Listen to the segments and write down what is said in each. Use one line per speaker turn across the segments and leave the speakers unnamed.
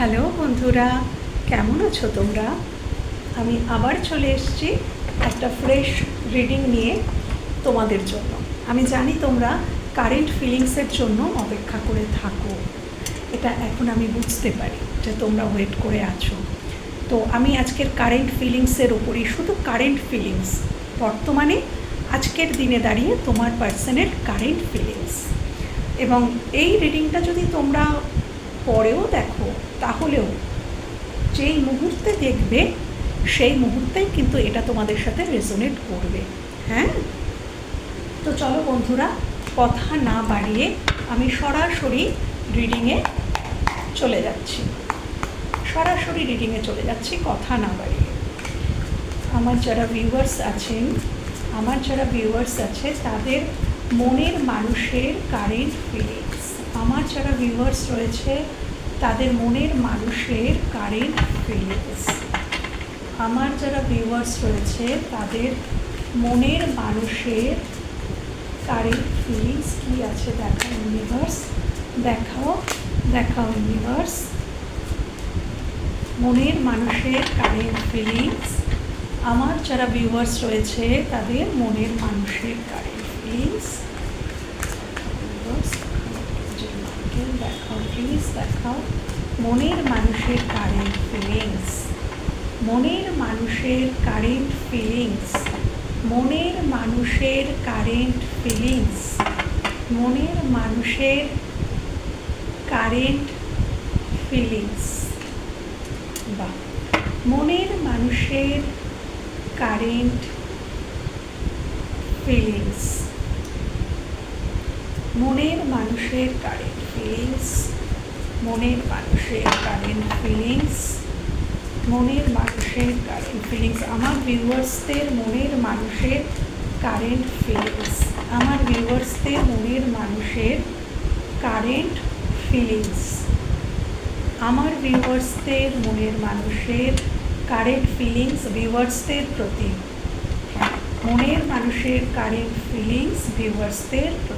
Hello বন্ধুরা, কেমন আছো তোমরা? আমি আবার চলে এসেছি একটা ফ্রেশ রিডিং নিয়ে তোমাদের জন্য। আমি জানি তোমরা কারেন্ট ফিলিংসের জন্য অপেক্ষা করে থাকো। এটা এখন আমি বুঝতে পারি যে তোমরা ওয়েট করে আছো। তো আমি আজকের কারেন্ট ফিলিংসের ওপরই শুধু কারেন্ট ফিলিংস বর্তমানে আজকের দিনে দাঁড়িয়ে তোমার পার্সনের কারেন্ট ফিলিংস এবং এই রিডিংটা যদি তোমরা পরেও দেখো তাহলেও যেই মুহূর্তে দেখবে, সেই মুহূর্তেই কিন্তু এটা তোমাদের সাথে রেজোনেট করবে। হ্যাঁ? তো চলো বন্ধুরা, কথা না বাড়িয়ে আমি সরাসরি রিডিংয়ে চলে যাচ্ছি। সরাসরি রিডিংয়ে চলে যাচ্ছি, কথা না বাড়িয়ে। আমার যারা ভিউয়ার্স আছেন, আমার যারা ভিউয়ার্স আছে, তাদের মনের মানুষের কারেন্ট ফিলিংস আমার যারা ভিউয়ার্স রয়েছে তাদের মনের মানুষের কারেন্ট ফিলিংস। আমার যারা ভিউয়ার্স রয়েছে, তাদের মনের মানুষের কারেন্ট ফিলিংস কী আছে দেখাও ইউনিভার্স দেখাও দেখাও ইউনিভার্স মনের মানুষের কারেন্ট ফিলিংস। আমার যারা ভিউয়ার্স রয়েছে, তাদের মনের মানুষের কারেন্ট ফিলিংস দেখাও প্লিজ দেখাও মনের মানুষের কারেন্ট ফিলিংস মনের মানুষের কারেন্ট ফিলিংস মনের মানুষের কারেন্ট ফিলিংস মনের মানুষের কারেন্ট ফিলিংস বা মনের মানুষের কারেন্ট ফিলিংস মনের মানুষের কারেন্ট ফিলিংস মনের মানুষের কারেন্ট ফিলিংস মনের মানুষের কারেন্ট ফিলিংস আমার ভিউয়ার্সদের মনের মানুষের কারেন্ট ফিলিংস আমার ভিউয়ার্সদের মনের মানুষের কারেন্ট ফিলিংস আমার ভিউয়ার্সদের মনের মানুষের কারেন্ট ফিলিংস ভিউয়ার্সদের প্রতি মনের মানুষের কারেন্ট ফিলিংস ভিউয়ার্সদের প্রতি।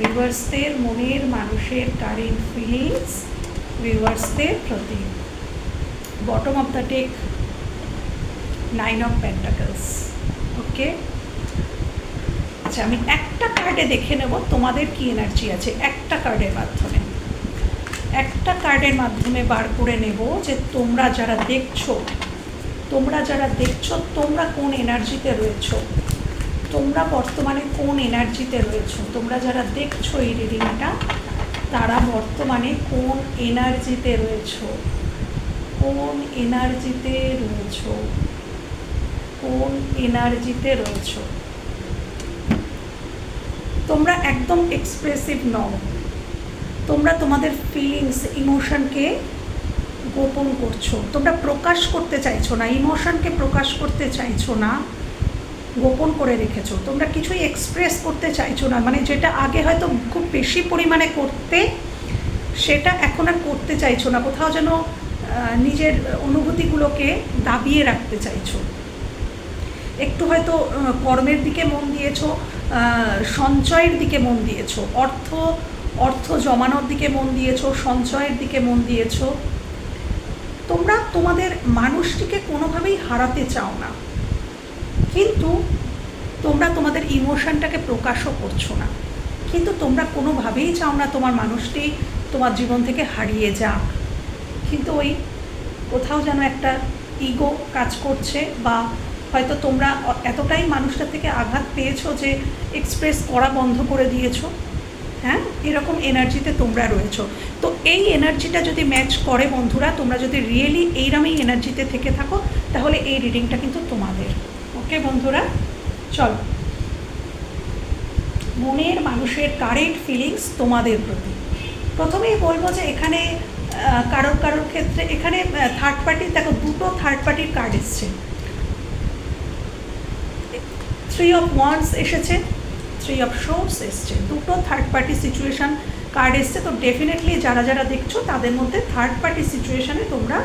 ভিউয়ার্সদের মনের মানুষের কারেন্ট ফিলিংস ভিউয়ার্সদের প্রতি। Bottom of the deck nine of pentacles okay আচ্ছা আমি একটা কার্ডে দেখে নেব, তোমাদের কি এনার্জি আছে? একটা কার্ডের মাধ্যমে। একটা কার্ডের মাধ্যমে বার করে নেব যে তোমরা যারা দেখছ, তোমরা যারা দেখছ, তোমরা কোন এনার্জিতে রয়েছো? তোমরা বর্তমানে কোন এনার্জিতে রয়েছো? তোমরা যারা দেখছ এই রিডিংটা তারা বর্তমানে কোন এনার্জিতে রয়েছো? কোন এনার্জিতে রয়েছো? কোন এনার্জিতে রয়েছো? তোমরা একদম এক্সপ্রেসিভ নও। তোমরা তোমাদের ফিলিংস ইমোশনকে গোপন করছ। তোমরা প্রকাশ করতে চাইছো না ইমোশনকে প্রকাশ করতে চাইছো না। গোপন করে রেখেছো। তোমরা কিছুই এক্সপ্রেস করতে চাইছো না। মানে যেটা আগে হয়তো খুব বেশি পরিমাণে করতে, সেটা এখন আর করতে চাইছো না। কোথাও যেন নিজের অনুভূতিগুলোকে দাবিয়ে রাখতে চাইছো। একটু হয়তো কর্মের দিকে মন দিয়েছ সঞ্চয়ের দিকে মন দিয়েছ, অর্থ অর্থ জমানোর দিকে মন দিয়েছ, সঞ্চয়ের দিকে মন দিয়েছ। তোমরা তোমাদের মানুষটিকে কোনোভাবেই হারাতে চাও না। কিন্তু তোমরা তোমাদের ইমোশনটাকে প্রকাশও করছ না। কিন্তু তোমরা কোনোভাবেই চাও না তোমার মানুষটি তোমার জীবন থেকে হারিয়ে যাক। কিন্তু ওই কোথাও যেন একটা ইগো কাজ করছে বা হয়তো তোমরা এতটাই মানুষটার থেকে আঘাত পেয়েছ যে এক্সপ্রেস করা বন্ধ করে দিয়েছ। হ্যাঁ? এরকম এনার্জিতে তোমরা রয়েছো। তো এই এনার্জিটা যদি ম্যাচ করে বন্ধুরা, তোমরা যদি রিয়েলি এইরকমই এনার্জিতে থেকে থাকো, তাহলে এই রিডিংটা কিন্তু তোমাদের। ওকে বন্ধুরা, চলো। মনের মানুষের কারেন্ট ফিলিংস তোমাদের প্রতি। প্রথমেই বলব যে এখানে কারোর কারোর ক্ষেত্রে, এখানে থার্ড পার্টির দেখো, দুটো থার্ড পার্টির কার্ড এসছে। থ্রি অফ ওয়ান্স এসেছে থ্রি অফ শোর্স এসছে, দুটো থার্ড পার্টি সিচুয়েশান কার্ড এসছে। তো ডেফিনেটলি যারা যারা দেখছ, তাদের মধ্যে থার্ড পার্টি সিচুয়েশানে তোমরা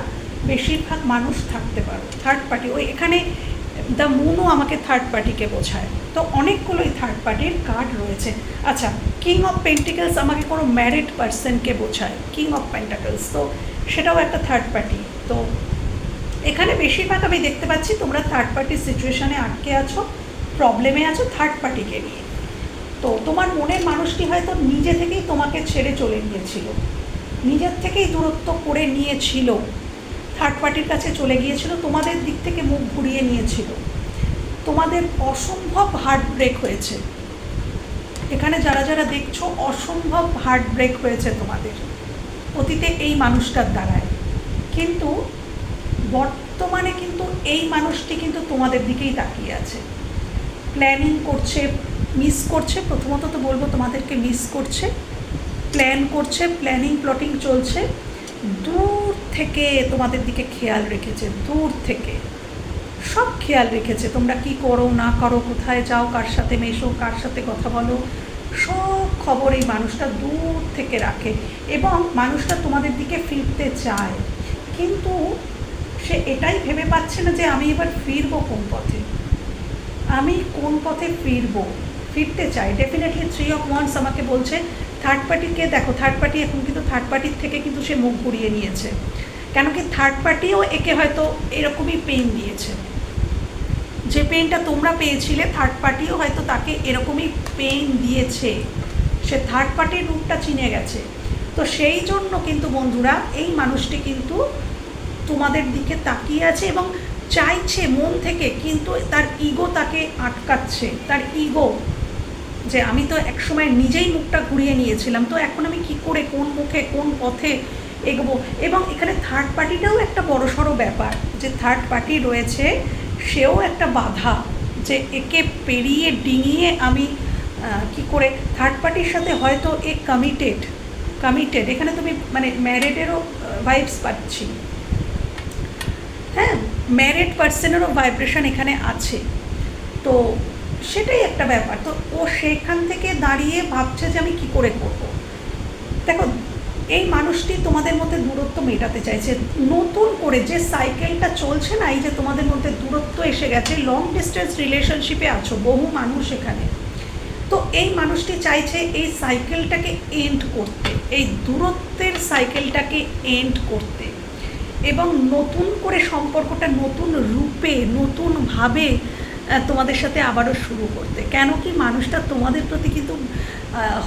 বেশিরভাগ মানুষ থাকতে পারো। থার্ড পার্টি ওই এখানে দ্য মুনও আমাকে থার্ড পার্টিকে বোঝায়। তো অনেকগুলোই থার্ড পার্টির কার্ড রয়েছে। আচ্ছা কিং অফ পেন্টিকেলস আমাকে কোনো ম্যারিড পার্সনকে বোঝায়। কিং অফ পেন্টাকেলস তো সেটাও একটা থার্ড পার্টি তো এখানে বেশিরভাগ আমি দেখতে পাচ্ছি তোমরা থার্ড পার্টির সিচুয়েশানে আটকে আছো প্রবলেমে আছো থার্ড পার্টিকে নিয়ে। তো তোমার মনের মানুষটি হয়তো নিজে থেকেই তোমাকে ছেড়ে চলে গিয়েছিল। নিজের থেকেই দূরত্ব করে নিয়েছিল। থার্ড পার্টির কাছে চলে গিয়েছিল, তোমাদের দিক থেকে মুখ ঘুরিয়ে নিয়েছিল। তোমাদের অসম্ভব হার্ট ব্রেক হয়েছে। এখানে যারা যারা দেখছ, অসম্ভব হার্ট ব্রেক হয়েছে তোমাদের। অতীতে এই মানুষটার দ্বারায়। কিন্তু বর্তমানে কিন্তু এই মানুষটি কিন্তু তোমাদের দিকেই তাকিয়ে আছে। প্ল্যানিং করছে মিস করছে, প্রথমত তো বলব তোমাদেরকে মিস করছে। প্ল্যান করছে প্ল্যানিং প্লটিং চলছে। দূর থেকে তোমাদের দিকে খেয়াল রেখেছে, দূর থেকে। সব খেয়াল রেখেছে, তোমরা কি করো, না করো, কোথায় যাও, কার সাথে মেশো, কার সাথে কথা বলো। সব খবর এই মানুষটা দূর থেকে রাখে এবং মানুষটা তোমাদের দিকে ফিরতে চায়। কিন্তু সে এটাই ভেবে পাচ্ছে না যে আমি এবার ফিরবো কোন পথে। আমি কোন পথে ফিরবো? ফিরতে চাই। ডেফিনেটলি থ্রি অফ ওয়ান্স আমাকে বলছে থার্ড পার্টিকে দেখো থার্ড পার্টি এখন কিন্তু থার্ড পার্টির থেকে কিন্তু সে মুখ ঘুরিয়ে নিয়েছে। কেন কি থার্ড পার্টিও একে হয়তো এরকমই পেন দিয়েছে। যে পেনটা তোমরা পেয়েছিলে থার্ড পার্টিও হয়তো তাকে এরকমই পেন দিয়েছে। সে থার্ড পার্টির রূপটা চিনে গেছে। তো সেই জন্য কিন্তু বন্ধুরা, এই মানুষটি কিন্তু তোমাদের দিকে তাকিয়ে আছে এবং চাইছে মন থেকে কিন্তু তার ইগো তাকে আটকাচ্ছে, তার ইগো যে আমি তো একসময় নিজেই মুখটা ঘুরিয়ে নিয়েছিলাম, তো এখন আমি কি করে, কোন মুখে, কোন পথে এগোবো? এবং এখানে থার্ড পার্টিটাও একটা বড় সড়ো ব্যাপার, যে থার্ড পার্টি রয়েছে, সেও একটা বাধা, যে একে পেরিয়ে ডিঙিয়ে আমি কি করে থার্ড পার্টির সাথে হয়তো এ কমিটেড কমিটেড এখানে তুমি মানে ম্যারেডেরও ভাইবস পাচ্ছি। হ্যাঁ ম্যারিড পার্সনেরও ভাইব্রেশন এখানে আছে। তো সেটাই একটা ব্যাপার। তো ও সেখান থেকে দাঁড়িয়ে ভাবছে যে আমি কি করে করব। দেখো, এই মানুষটি তোমাদের মধ্যে দূরত্ব মেটাতে চাইছে। নতুন করে যে সাইকেলটা চলছে না, এই যে তোমাদের মধ্যে দূরত্ব এসে গেছে লং ডিস্টেন্স রিলেশনশিপে আছো, বহু মানুষ এখানে। তো এই মানুষটি চাইছে এই সাইকেলটাকে এন্ড করতে, এই দূরত্বের সাইকেলটাকে এন্ড করতে। এবং নতুন করে সম্পর্কটা নতুন রূপে নতুনভাবে তোমাদের সাথে আবারও শুরু করতে। কেন কি মানুষটা তোমাদের প্রতি কিন্তু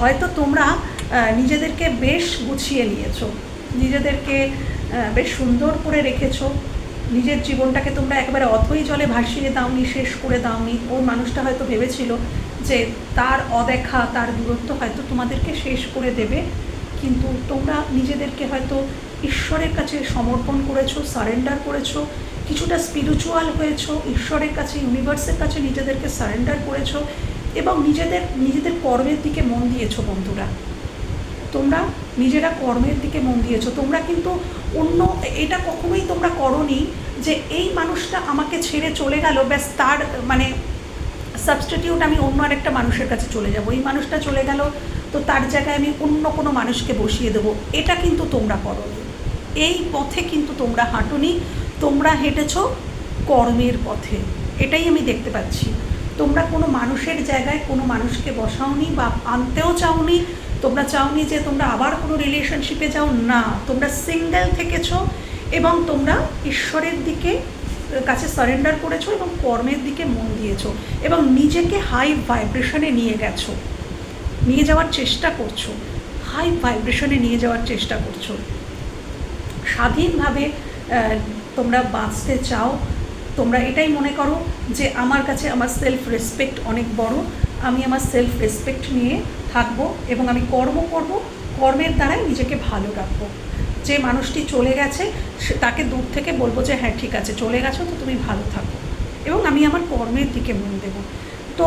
হয়তো তোমরা নিজেদেরকে বেশ গুছিয়ে নিয়েছো, নিজেদেরকে বেশ সুন্দর করে রেখেছো, নিজের জীবনটাকে তোমরা একেবারে অথই জলে ভাসিয়ে দাওনি, শেষ করে দাওনি। ওর মানুষটা হয়তো ভেবেছিল যে তার অদেখা, তার দূরত্ব হয়তো তোমাদেরকে শেষ করে দেবে, কিন্তু তোমরা নিজেদেরকে হয়তো ঈশ্বরের কাছে সমর্পণ করেছ, সারেন্ডার করেছ কিছুটা স্পিরিচুয়াল হয়েছো, ঈশ্বরের কাছে ইউনিভার্সের কাছে নিজেদেরকে সারেন্ডার করেছ এবং নিজেদের নিজেদের কর্মের দিকে মন দিয়েছ বন্ধুরা। তোমরা নিজেরা কর্মের দিকে মন দিয়েছ। তোমরা কিন্তু অন্য, এটা কখনোই তোমরা করনি যে এই মানুষটা আমাকে ছেড়ে চলে গেল, ব্যাস তার মানে সাবস্টিটিউট আমি অন্য আরেকটা মানুষের কাছে চলে যাব। এই মানুষটা চলে গেল, তো তার জায়গায় আমি অন্য কোনো মানুষকে বসিয়ে দেবো। এটা কিন্তু তোমরা করো এই পথে কিন্তু তোমরা হাঁটুনি। তোমরা হেঁটেছ কর্মের পথে। এটাই আমি দেখতে পাচ্ছি। তোমরা কোনো মানুষের জায়গায় কোনো মানুষকে বসাওনি বা আনতেও চাওনি? তোমরা চাওনি যে তোমরা আবার কোনো রিলেশনশিপে যাও? না। তোমরা সিঙ্গেল থেকেছ এবং তোমরা ঈশ্বরের দিকে কাছে সারেন্ডার করেছ এবং কর্মের দিকে মন দিয়েছ এবং নিজেকে হাই ভাইব্রেশনে নিয়ে গেছো। নিয়ে যাওয়ার চেষ্টা করছ। হাই ভাইব্রেশনে নিয়ে যাওয়ার চেষ্টা করছ। স্বাধীনভাবে তোমরা বাঁচতে চাও। তোমরা এটাই মনে করো যে আমার কাছে আমার সেলফ রেসপেক্ট অনেক বড়। আমি আমার সেলফ রেসপেক্ট নিয়ে থাকব এবং আমি কর্ম করব। কর্মের দ্বারাই নিজেকে ভালো রাখব। যে মানুষটি চলে গেছে তাকে দূর থেকে বলব যে হ্যাঁ ঠিক আছে, চলে গেছো, তো তুমি ভালো থাকো। এবং আমি আমার কর্মের দিকে মন দেব। তো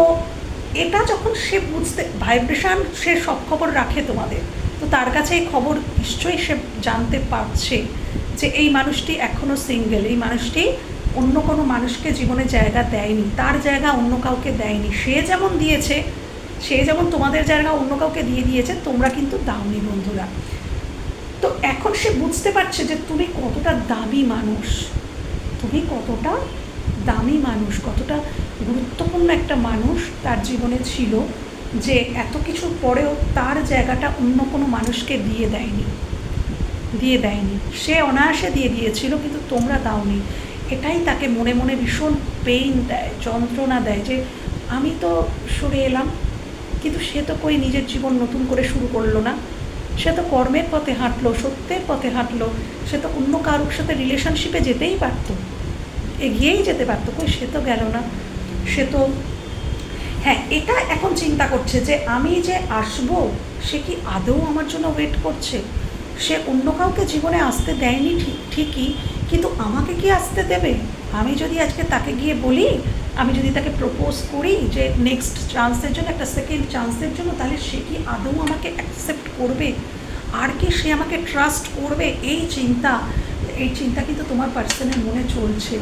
এটা যখন সে বুঝতে ভাইব্রেশন সে সব খবর রাখে তোমাদের, তো তার কাছে এই খবর নিশ্চয়ই সে জানতে পারছে। যে এই মানুষটি এখনও সিঙ্গেল এই মানুষটি অন্য কোনো মানুষকে জীবনে জায়গা দেয়নি, তার জায়গা অন্য কাউকে দেয়নি। সে যেমন দিয়েছে, সে যেমন তোমাদের জায়গা অন্য কাউকে দিয়ে দিয়েছে, তোমরা কিন্তু দাওনি বন্ধুরা। তো এখন সে বুঝতে পারছে যে তুমি কতটা দামি মানুষ। তুমি কতটা দামি মানুষ, কতটা গুরুত্বপূর্ণ একটা মানুষ তার জীবনে ছিল যে এত কিছুর পরেও তার জায়গাটা অন্য কোনো মানুষকে দিয়ে দেয়নি। দিয়ে দেয়নি। সে অনায়াসে দিয়ে দিয়েছিল, কিন্তু তোমরা দাওনি এটাই তাকে মনে মনে ভীষণ পেইন দেয়, যন্ত্রণা দেয় যে, আমি তো সরে এলাম, কিন্তু সে তো কই নিজের জীবন নতুন করে শুরু করল না? সে তো কর্মের পথে হাঁটলো, সত্যের পথে হাঁটলো, সে তো অন্য কারোর সাথে রিলেশনশিপে যেতেই পারতো, এগিয়েই যেতে পারতো, কই সে তো গেল না। সে তো হ্যাঁ এটা এখন চিন্তা করছে যে, আমি যে আসব, সে কি আদৌ আমার জন্য ওয়েট করছে? সে অন্য কাউকে জীবনে আসতে দেয়নি ঠিক, ঠিকই, কিন্তু আমাকে কি আসতে দেবে? আমি যদি আজকে তাকে গিয়ে বলি, আমি যদি তাকে প্রপোজ করি যে নেক্সট চান্সের জন্য, একটা সেকেন্ড চান্সের জন্য, তাহলে সে কি আদৌ আমাকে অ্যাকসেপ্ট করবে? আর কি সে আমাকে ট্রাস্ট করবে? এই চিন্তা এই চিন্তা কিন্তু তোমার পার্সনের মনে চলছে।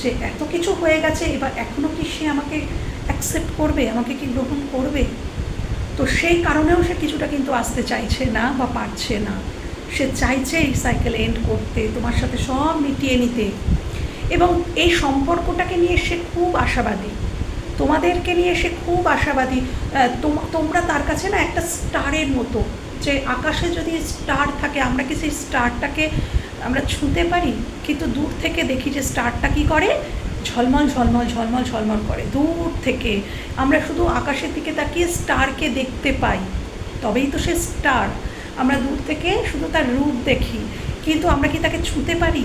যে এত কিছু হয়ে গেছে, এবার এখনও কি সে আমাকে অ্যাকসেপ্ট করবে? আমাকে কি গ্রহণ করবে? তো সেই কারণেও সে কিছুটা কিন্তু আসতে চাইছে না বা পারছে না। সে চাইছে এই সাইকেল এন্ড করতে, তোমার সাথে সব মিটিয়ে নিতে। এবং এই সম্পর্কটাকে নিয়ে সে খুব আশাবাদী। তোমাদেরকে নিয়ে সে খুব আশাবাদী। তোম- তোমরা তার কাছে না একটা স্টারের মতো, যে আকাশে যদি স্টার থাকে, আমরা কি সেই স্টারটাকে আমরা ছুঁতে পারি? কিন্তু দূর থেকে দেখি যে স্টারটা কি করে? ঝলমল ঝলমল ঝলমল ঝলমল করে। দূর থেকে আমরা শুধু আকাশের দিকে তাকিয়ে স্টারকে দেখতে পাই। তবেই তো সে স্টার। আমরা দূর থেকে শুধু তার রূপ দেখি। কিন্তু আমরা কি তাকে ছুঁতে পারি?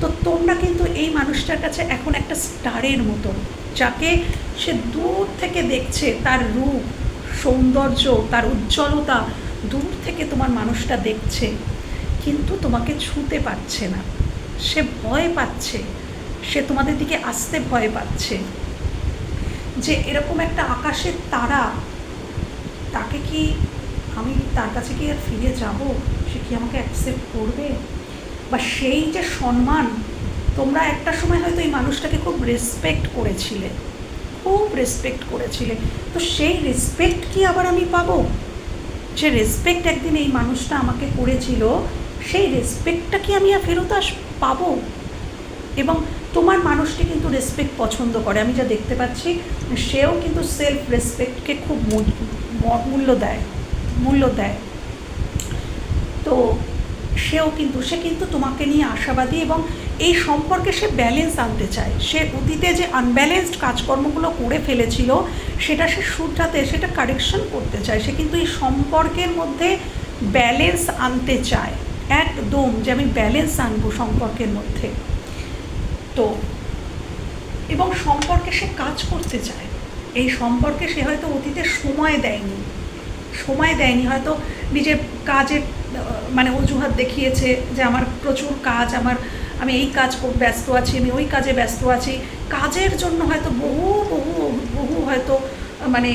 তো তোমরা কিন্তু এই মানুষটার কাছে এখন একটা স্টারের মতো, যাকে সে দূর থেকে দেখছে তার রূপ, সৌন্দর্য, তার উজ্জ্বলতা। দূর থেকে তোমার মানুষটা দেখছে, কিন্তু তোমাকে ছুঁতে পারছে না। সে ভয় পাচ্ছে। সে তোমাদের দিকে আসতে ভয় পাচ্ছে। যে এরকম একটা আকাশের তারা, তাকে কি আমি তার কাছে কি আর ফিরে যাব? সে কি আমাকে অ্যাকসেপ্ট করবে? বা সেই যে সম্মান, তোমরা একটা সময় হয়তো এই মানুষটাকে খুব রেসপেক্ট করেছিলে, খুব রেসপেক্ট করেছিলে। তো সেই রেসপেক্ট কি আবার আমি পাবো? যে রেসপেক্ট একদিন এই মানুষটা আমাকে করেছিল, সেই রেসপেক্টটা কি আমি আর ফেরত আস, পাবো? এবং তোমার মানুষটি কিন্তু রেসপেক্ট পছন্দ করে, আমি যা দেখতে পাচ্ছি, সেও কিন্তু সেলফ রেসপেক্টকে খুব মূল- মূল্য দেয় মূল্য দেয়। তো সেও কিন্তু, সে কিন্তু তোমাকে নিয়ে আশাবাদী এবং এই সম্পর্কে সে ব্যালেন্স আনতে চায়। সে অতীতে যে আনব্যালেন্সড কাজকর্মগুলো করে ফেলেছিল, সেটা সে শুধরাতে, সেটা কারেকশন করতে চায়। সে কিন্তু এই সম্পর্কের মধ্যে ব্যালেন্স আনতে চায়, একদম যে আমি ব্যালেন্স আনব সম্পর্কের মধ্যে। তো, এবং সম্পর্কে সে কাজ করতে চায়। এই সম্পর্কে সে হয়তো অতীতে সময় দেয়নি। সময় দেয়নি, হয়তো নিজের কাজের মানে অজুহাত দেখিয়েছে যে আমার প্রচুর কাজ, আমার, আমি এই কাজ ব্যস্ত আছি, আমি ওই কাজে ব্যস্ত আছি। কাজের জন্য হয়তো বহু বহু বহু হয়তো মানে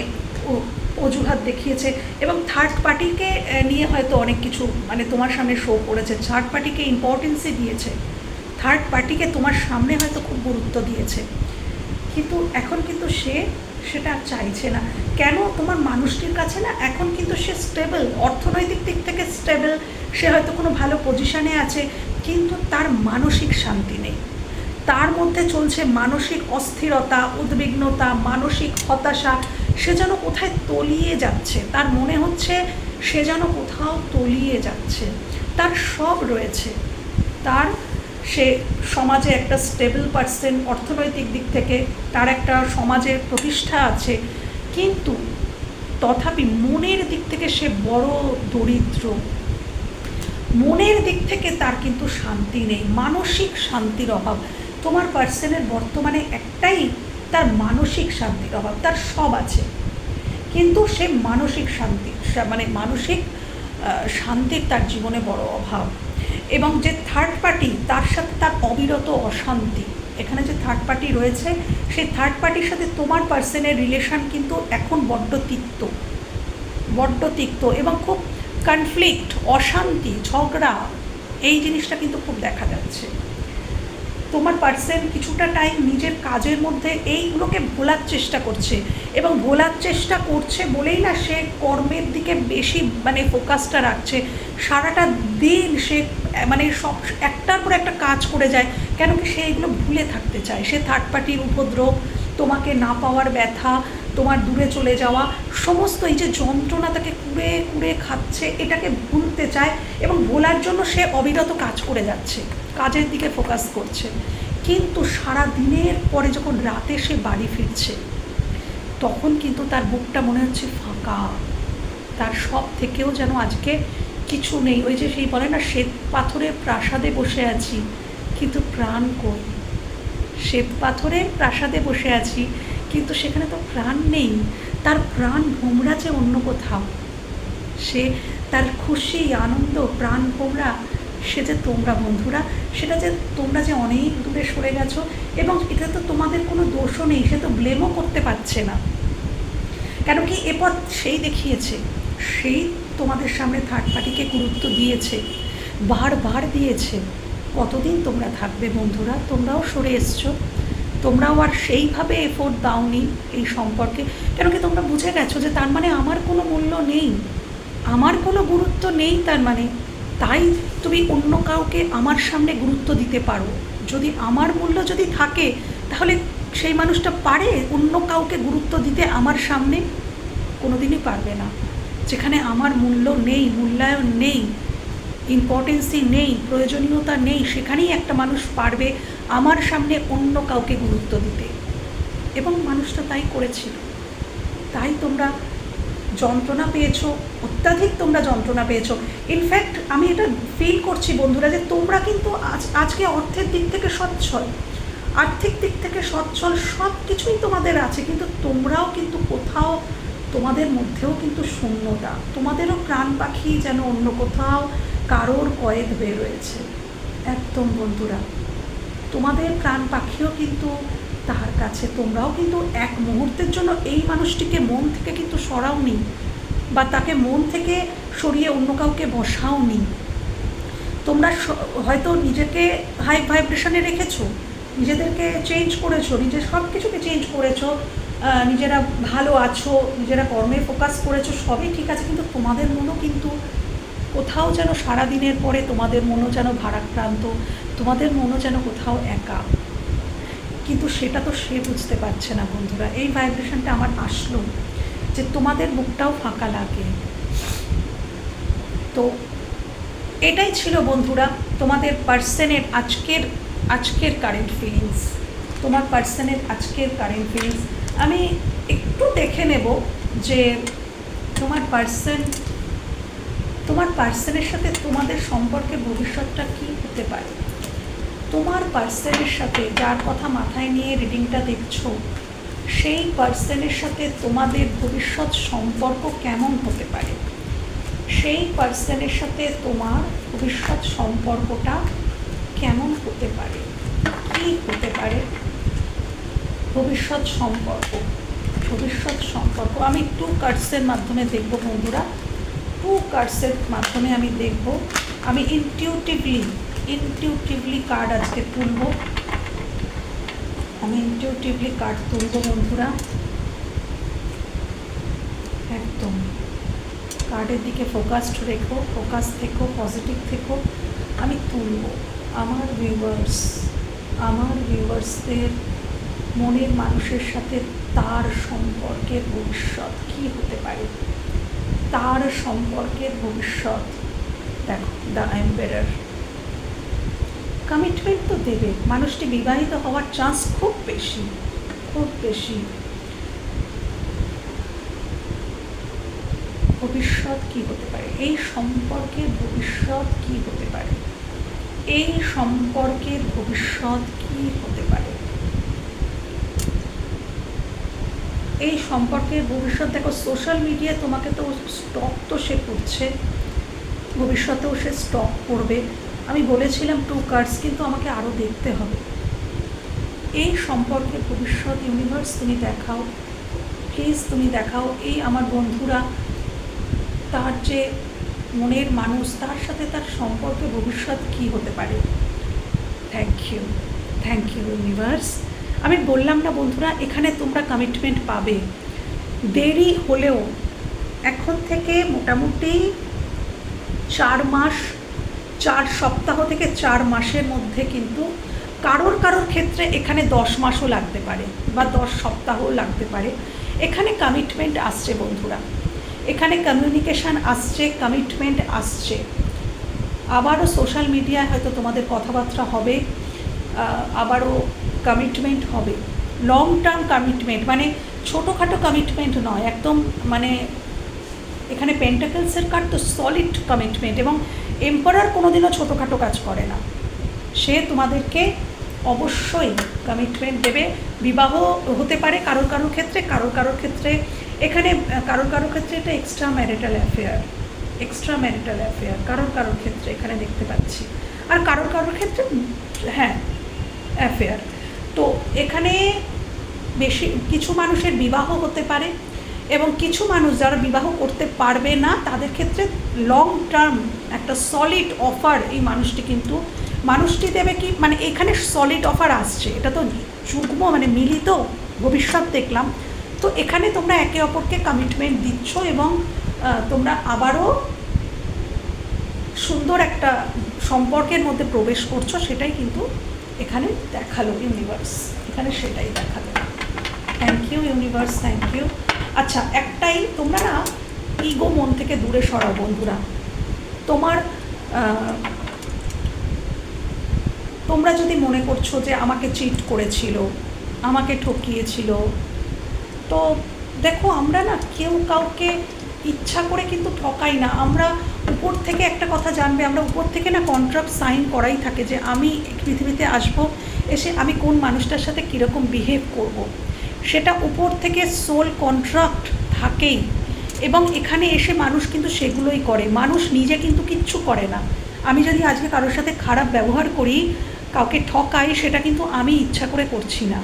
অজুহাত দেখিয়েছে। এবং থার্ড পার্টিকে নিয়ে হয়তো অনেক কিছু মানে তোমার সামনে শো করেছে। থার্ড পার্টিকে ইম্পর্টেন্সই দিয়েছে। থার্ড পার্টিকে তোমার সামনে হয়তো খুব গুরুত্ব দিয়েছে। কিন্তু এখন কিন্তু সে সেটা আর চাইছে না। কেন? তোমার মানুষটির কাছে না এখন কিন্তু সে স্টেবল অর্থনৈতিক দিক থেকে স্টেবল সে হয়তো কোনো ভালো পজিশানে আছে, কিন্তু তার মানসিক শান্তি নেই। তার মধ্যে চলছে মানসিক অস্থিরতা, উদ্বিগ্নতা, মানসিক হতাশা, সে যেন কোথায় তলিয়ে যাচ্ছে। তার মনে হচ্ছে সে যেন কোথাও তলিয়ে যাচ্ছে। তার সব রয়েছে। তার সে সমাজে একটা স্টেবল পার্সন অর্থনৈতিক দিক থেকে তার একটা সমাজের প্রতিষ্ঠা আছে। কিন্তু তথাপি মনের দিক থেকে সে বড় দরিদ্র। মনের দিক থেকে তার কিন্তু শান্তি নেই, মানসিক শান্তির অভাব। তোমার পার্সনের বর্তমানে একটাই, তার মানসিক শান্তির অভাব, তার সব আছে। কিন্তু সে মানসিক শান্তি মানে মানসিক শান্তির তার জীবনে বড় অভাব। এবং যে থার্ড পার্টি তার সাথে তার অবিরত অশান্তি। এখানে যে থার্ড পার্টি রয়েছে, সেই থার্ড পার্টির সাথে তোমার পার্সনের রিলেশন কিন্তু এখন বড্ড তিক্ত। বড্ড তিক্ত এবং খুব কনফ্লিক্ট অশান্তি, ঝগড়া, এই জিনিসটা কিন্তু খুব দেখা যাচ্ছে। তোমার পার্সন কিছুটা টাইম নিজের কাজের মধ্যে এইগুলোকে ভোলার চেষ্টা করছে এবং ভোলার চেষ্টা করছে বলেই না সে কর্মের দিকে বেশি মানে ফোকাসটা রাখছে। সারাটা দিন সে মানে সব একটার পর একটা কাজ করে যায় কেন কি সে এগুলো ভুলে থাকতে চায়। সে থার্ড পার্টির উপদ্রব, তোমাকে না পাওয়ার ব্যথা, তোমার দূরে চলে যাওয়া, সমস্ত এই যে যন্ত্রণা তাকে কুড়ে কুড়ে খাচ্ছে, এটাকে ভুলতে চায় এবং ভোলার জন্য সে অবিরত কাজ করে যাচ্ছে, কাজের দিকে ফোকাস করছে। কিন্তু সারা দিনের পরে যখন রাতে সে বাড়ি ফিরছে, তখন কিন্তু তার বুকটা মনে হচ্ছে ফাঁকা। তার সব থেকেও যেন আজকে কিছু নেই। ওই যে সেই বলে না শ্বেত পাথরের প্রাসাদে বসে আছি, কিন্তু প্রাণ কই? শ্বেত পাথরে প্রাসাদে বসে আছি, কিন্তু সেখানে তো প্রাণ নেই। তার প্রাণ ভোমরা যে অন্য কোথাও। সে তার খুশি, আনন্দ, প্রাণ ভোমরা, সে যে তোমরা বন্ধুরা, সেটা যে তোমরা যে অনেক দূরে সরে গেছো, এবং এটা তো তোমাদের কোনো দোষও নেই, সে তো ব্লেমও করতে পারছে না। কেন কি এরপর সেই দেখিয়েছে। সেই তোমাদের সামনে থার্ড পার্টিকে গুরুত্ব দিয়েছে, বারবার দিয়েছে, কতদিন তোমরা থাকবে বন্ধুরা? তোমরাও সরে এসছো, তোমরাও আর সেইভাবে এফোর্ট দাওনি এই সম্পর্কে। কেন কি তোমরা বুঝে গেছো যে তার মানে আমার কোনো মূল্য নেই, আমার কোনো গুরুত্ব নেই তার মানে। তাই তুমি অন্য কাউকে আমার সামনে গুরুত্ব দিতে পারো। যদি আমার মূল্য যদি থাকে, তাহলে সেই মানুষটা পারে অন্য কাউকে গুরুত্ব দিতে আমার সামনে? কোনোদিনই পারবে না। যেখানে আমার মূল্য নেই, মূল্যায়ন নেই ইম্পর্টেন্সই নেই, প্রয়োজনীয়তা নেই, সেখানেই একটা মানুষ পারবে আমার সামনে অন্য কাউকে গুরুত্ব দিতে। এবং মানুষটা তাই করেছিল। তাই তোমরা যন্ত্রণা পেয়েছ, অত্যাধিক তোমরা যন্ত্রণা পেয়েছ। ইনফ্যাক্ট আমি এটা ফিল করছি বন্ধুরা যে তোমরা কিন্তু আজ, আজকে অর্থের দিক থেকে সচ্ছল। আর্থিক দিক থেকে সচ্ছল সব কিছুই তোমাদের আছে, কিন্তু তোমরাও কিন্তু কোথাও তোমাদের মধ্যেও কিন্তু শূন্যতা। তোমাদেরও প্রাণ পাখি যেন অন্য কোথাও কারোর কয়েদ হয়ে রয়েছে। একদম বন্ধুরা, তোমাদের প্রাণ পাখিও কিন্তু তার কাছে। তোমরাও কিন্তু এক মুহূর্তের জন্য এই মানুষটিকে মন থেকে কিন্তু সরাওনি বা তাকে মন থেকে সরিয়ে অন্য কাউকে বসাওনি। তোমরা হয়তো নিজেকে হাই ভাইব্রেশনে রেখেছো, নিজেদেরকে চেঞ্জ করেছ, নিজের সব কিছুকে চেঞ্জ করেছ নিজেরা ভালো আছো, নিজেরা কর্মে ফোকাস করেছ, সবই ঠিক আছে, কিন্তু তোমাদের মনও কিন্তু কোথাও যেন সারা দিনের পরে তোমাদের মনও যেন ভারাক্রান্ত, তোমাদের মনও যেন কোথাও একা। কিন্তু সেটা তো সে বুঝতে পারছে না, বন্ধুরা। এই ভাইব্রেশনটা আমার আসলো যে তোমাদের মুখটাও ফাঁকা লাগে। তো এটাই ছিল, বন্ধুরা, তোমাদের পার্সনের আজকের আজকের কারেন্ট ফিলিংস তোমার পার্সনের আজকের কারেন্ট ফিলিংস আমি একটু দেখে নেব যে তোমার পার্সন তোমার পার্সনের সাথে তোমাদের সম্পর্কে ভবিষ্যৎটা কি হতে পারে? তোমার পার্সনের সাথে যার কথা মাথায় নিয়ে রিডিংটা দেখছ, সেই পার্সনের সাথে তোমাদের ভবিষ্যৎ সম্পর্ক কেমন হতে পারে? সেই পার্সনের সাথে তোমার ভবিষ্যৎ সম্পর্কটা কেমন হতে পারে? কী হতে পারে? ভবিষ্যৎ সম্পর্ক ভবিষ্যৎ সম্পর্ক। আমি টু কার্ডসের মাধ্যমে দেখব বন্ধুরা। টু কার্ডসের মাধ্যমে আমি দেখব। আমি ইনটিউটিভলি ইনটিউটিভলি কার্ড আজকে তুলব। আমি ইনটিউটিভলি কার্ড তুলব বন্ধুরা। একদম। কার্ডের দিকে ফোকাসড রেখো ফোকাস থেকো পজিটিভ থেকো। আমি তুলব। আমার ভিউয়ার্স আমার ভিউয়ার্সদের মনের মানুষের সাথে তার সম্পর্কের ভবিষ্যৎ কী হতে পারে? তার সম্পর্কের ভবিষ্যৎ। দেখো দ্য এম্পেরার কমিটমেন্ট তো দেবে। মানুষটি বিবাহিত হওয়ার চান্স খুব বেশি খুব বেশি। ভবিষ্যৎ কি হতে পারে? এই সম্পর্কের ভবিষ্যৎ কি হতে পারে? এই সম্পর্কের ভবিষ্যৎ কি হতে পারে এই সম্পর্কে ভবিষ্যৎ, দেখো সোশ্যাল মিডিয়া তোমাকে তো স্টক তো সে করছে, ভবিষ্যতেও সে স্টক করবে। আমি বলেছিলাম টু কার্ডস কিন্তু আমাকে আরও দেখতে হবে। এই সম্পর্কে ভবিষ্যৎ ইউনিভার্স তুমি দেখাও প্লিজ তুমি দেখাও। এই আমার বন্ধুরা, তার যে মনের মানুষ, তার সাথে তার সম্পর্কে ভবিষ্যৎ কী হতে পারে? Thank you thank you universe আমি বললাম না, বন্ধুরা, এখানে তোমরা কমিটমেন্ট পাবে। দেরি হলেও এখন থেকে মোটামুটি চার মাস, চার সপ্তাহ থেকে চার মাসের মধ্যে কিন্তু কারোর কারোর ক্ষেত্রে এখানে দশ মাসও লাগতে পারে বা দশ সপ্তাহও লাগতে পারে। এখানে কমিটমেন্ট আসছে, বন্ধুরা। এখানে কমিউনিকেশান আসছে কমিটমেন্ট আসছে। আবারও সোশ্যাল মিডিয়ায় হয়তো তোমাদের কথাবার্তা হবে। আবারও কমিটমেন্ট হবে। লং টার্ম কমিটমেন্ট মানে ছোটোখাটো কমিটমেন্ট নয়, একদম মানে এখানে পেন্টাকেলসের কার্ড তো সলিড কমিটমেন্ট এবং এম্পারার কোনোদিনও ছোটোখাটো কাজ করে না। সে তোমাদেরকে অবশ্যই কমিটমেন্ট দেবে। বিবাহ হতে পারে কারোর কারোর ক্ষেত্রে, কারোর কারোর ক্ষেত্রে এখানে, কারোর কারোর ক্ষেত্রে এটা extra marital affair extra marital affair কারোর কারোর ক্ষেত্রে এখানে দেখতে পাচ্ছি। আর কারোর কারোর ক্ষেত্রে হ্যাঁ অ্যাফেয়ার তো এখানে বেশি, কিছু মানুষের বিবাহ হতে পারে এবং কিছু মানুষ যারা বিবাহ করতে পারবে না, তাদের ক্ষেত্রে লং টার্ম একটা সলিড অফার এই মানুষটি কিন্তু, মানুষটি দেবে কি মানে এখানে সলিড অফার আসছে। এটা তো যুগ্ম মানে মিলিত ভবিষ্যৎ দেখলাম। তো এখানে তোমরা একে অপরকে কমিটমেন্ট দিচ্ছ এবং তোমরা আবারও সুন্দর একটা সম্পর্কের মধ্যে প্রবেশ করছ, সেটাই কিন্তু এখানে দেখাল ইউনিভার্স এখানে সেটাই দেখাল। Thank you universe thank you আচ্ছা একটাই, তোমরা না ইগো মন থেকে দূরে সরাও, বন্ধুরা। তোমার তোমরা যদি মনে করছ যে আমাকে চিট করেছিল, আমাকে ঠকিয়েছিল, তো দেখো আমরা না কেউ কাউকে ইচ্ছা করে কিন্তু ঠকাই না। আমরা উপর থেকে একটা কথা জানবে, আমরা উপর থেকে না কন্ট্রাক্ট সাইন করাই থাকে যে আমি পৃথিবীতে আসব, এসে আমি কোন মানুষটার সাথে কীরকম বিহেভ করব। সেটা উপর থেকে সোল কন্ট্রাক্ট থাকেই এবং এখানে এসে মানুষ কিন্তু সেগুলোই করে। মানুষ নিজে কিন্তু কিচ্ছু করে না। আমি যদি আজকে কারোর সাথে খারাপ ব্যবহার করি, কাউকে ঠকাই, সেটা কিন্তু আমি ইচ্ছা করে করছি না।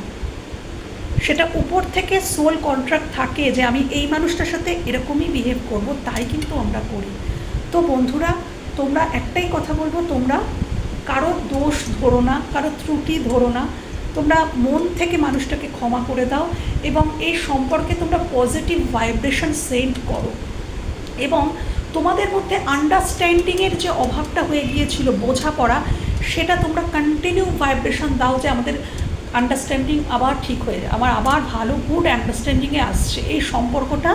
সেটা উপর থেকে সোল কন্ট্রাক্ট থাকে যে আমি এই মানুষটার সাথে এরকমই বিহেভ করব, তাই কিন্তু আমরা করি। তো বন্ধুরা, তোমরা একটাই কথা বলব, তোমরা কারও দোষ ধরো না কারও ত্রুটি ধরো না। তোমরা মন থেকে মানুষটাকে ক্ষমা করে দাও এবং এই সম্পর্কে তোমরা পজিটিভ ভাইব্রেশন সেন্ড করো। এবং তোমাদের মধ্যে আন্ডারস্ট্যান্ডিংয়ের যে অভাবটা হয়ে গিয়েছিল বোঝাপড়া, সেটা তোমরা কন্টিনিউ ভাইব্রেশন দাও যে আমাদের আন্ডারস্ট্যান্ডিং আবার ঠিক হয়ে যায়। আমার আবার ভালো গুড আন্ডারস্ট্যান্ডিংয়ে আসছে। এই সম্পর্কটা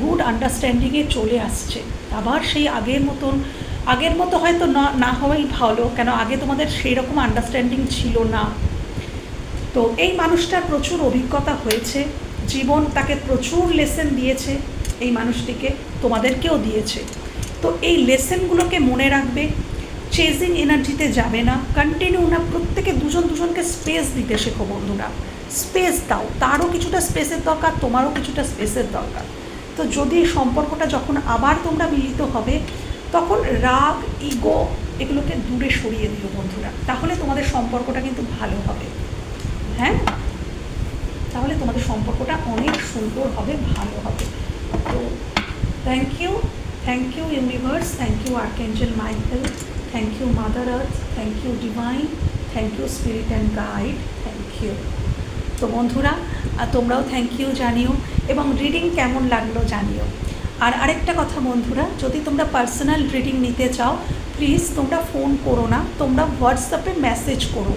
গুড আন্ডারস্ট্যান্ডিংয়ে চলে আসছে। আবার সেই আগের মতন, আগের মতো হয়তো না না হওয়াই ভালো, কেন আগে তোমাদের সেই রকম আন্ডারস্ট্যান্ডিং ছিল না। তো এই মানুষটার প্রচুর অভিজ্ঞতা হয়েছে, জীবন তাকে প্রচুর লেসেন দিয়েছে, এই মানুষটিকে, তোমাদেরকেও দিয়েছে। তো এই লেসেনগুলোকে মনে রাখবে চেজিং এনার্জিতে যাবে না কন্টিনিউ না, প্রত্যেকে দুজন দুজনকে স্পেস দিতে শেখো বন্ধুরা। স্পেস দাও, তারও কিছুটা স্পেসের দরকার, তোমারও কিছুটা স্পেসের দরকার। তো যদি এই সম্পর্কটা যখন আবার তোমরা মিলিত হবে, তখন রাগ ইগো এগুলোকে দূরে সরিয়ে দিও বন্ধুরা। তাহলে তোমাদের সম্পর্কটা কিন্তু ভালো হবে। হ্যাঁ? তাহলে তোমাদের সম্পর্কটা অনেক সুন্দর হবে, ভালো হবে। তো thank you thank you universe thank you archangel Michael thank you mother earth thank you divine thank you spirit and guide thank you তো বন্ধুরা তোমরাও থ্যাংক ইউ জানিও এবং রিডিং কেমন লাগল জানিও। আর আরেকটা কথা বন্ধুরা, যদি তোমরা পার্সোনাল রিডিং নিতে চাও প্লিজ তোমরা ফোন করো না, তোমরা হোয়াটসঅ্যাপে মেসেজ করো।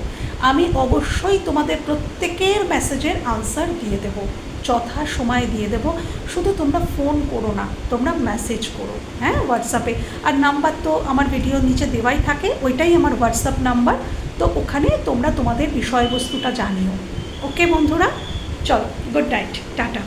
আমি অবশ্যই তোমাদের প্রত্যেকের মেসেজের আনসার দিয়ে দেব, যথা সময় দিয়ে দেব, শুধু তোমরা ফোন করো না, তোমরা মেসেজ করো হ্যাঁ হোয়াটসঅ্যাপে আর নাম্বার তো আমার ভিডিও নিচে দেওয়াই থাকে, ওইটাই আমার হোয়াটসঅ্যাপ নাম্বার তো ওখানে তোমরা তোমাদের বিষয়বস্তুটা জানিও। ওকে বন্ধুরা চলো গুড নাইট টাটা